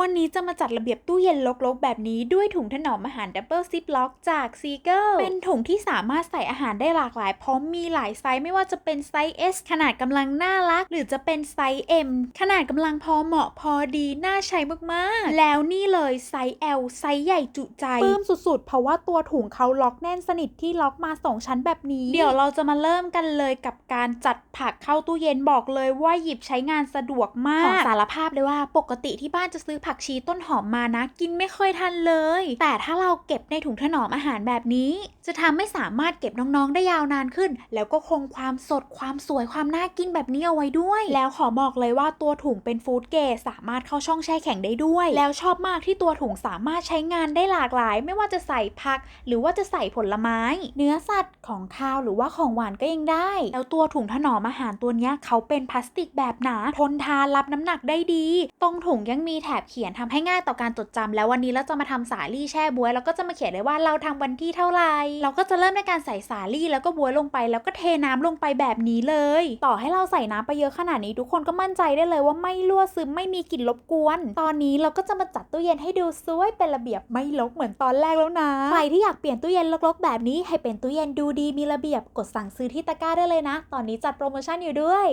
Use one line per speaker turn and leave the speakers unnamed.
วันนี้จะมาจัดระเบียบตู้เย็นลกๆ แบบนี้ด้วยถุงถนอมอาหารดับเบิลซิปล็อกจากซีเกิลเป็นถุงที่สามารถใส่อาหารได้หลากหลาย พร้อมมีหลายไซส์ไม่ว่าจะเป็นไซส์ S ขนาดกำลังน่ารัก หรือจะเป็นไซส์ M ขนาดกำลังพอเหมาะพอดีน่าใช้มากๆ แล้วนี่เลยไซส์ L ไซส์ใหญ่จุใจปลื้มสุดๆ เพราะว่าตัวถุงเขาล็อกแน่นสนิทที่ล็อกมาสองชั้นแบบนี้ เดี๋ยวเราจะมาเริ่มกันเลยกับการจัดผักเข้าตู้เย็นบอกเลยว่าหยิบใช้งานสะดวกมากขอสารภาพเลยว่าปกติที่บ้านจะซื้อผักชีต้นหอมมานะ กินไม่เคยทันเลย แต่ถ้าเราเก็บในถุงถนอมอาหารแบบนี้ จะทำให้สามารถเก็บน้องๆได้ยาวนานขึ้น แล้วก็คงความสดความสวยความน่ากินแบบนี้เอาไว้ด้วย แล้วขอบอกเลยว่าตัวถุงเป็นฟู้ดเกรดสามารถเข้าช่องแช่แข็งได้ด้วย แล้วชอบมากที่ตัวถุงสามารถใช้งานได้หลากหลาย ไม่ว่าจะใส่ผัก หรือว่าจะใส่ผลไม้ เนื้อสัตว์ของคาวหรือว่าของหวานก็ยังได้ แล้วตัวถุงถนอมอาหารตัวนี้เขาเป็นพลาสติกแบบหนาทนทานรับน้ำหนักได้ดี ตรงถุงยังมีแถบเขียนทำให้ง่ายต่อการจดจำแล้ววันนี้เราจะมาทำสาลี่แช่บวยแล้วก็จะมาเขียนเลยว่าเราทำวันที่เท่าไหร่เราก็จะเริ่มด้วยการใส่สาลี่แล้วก็บวยลงไปแล้วก็เทน้ำลงไปแบบนี้เลย ต่อให้เราใส่น้ำไปเยอะขนาดนี้ทุกคนก็มั่นใจได้เลยว่าไม่รั่วซึมไม่มีกลิ่นรบกวน ตอนนี้เราก็จะมาจัดตู้เย็นให้ดูสวยเป็นระเบียบไม่รกเหมือนตอนแรกแล้วนะใครที่อยากเปลี่ยนตู้เย็นรกๆแบบนี้ให้เป็นตู้เย็นดูดีมีระเบียบกดสั่งซื้อที่ตะกร้าได้เลยนะ ตอนนี้จัดโปรโมชั่นอยู่ด้วย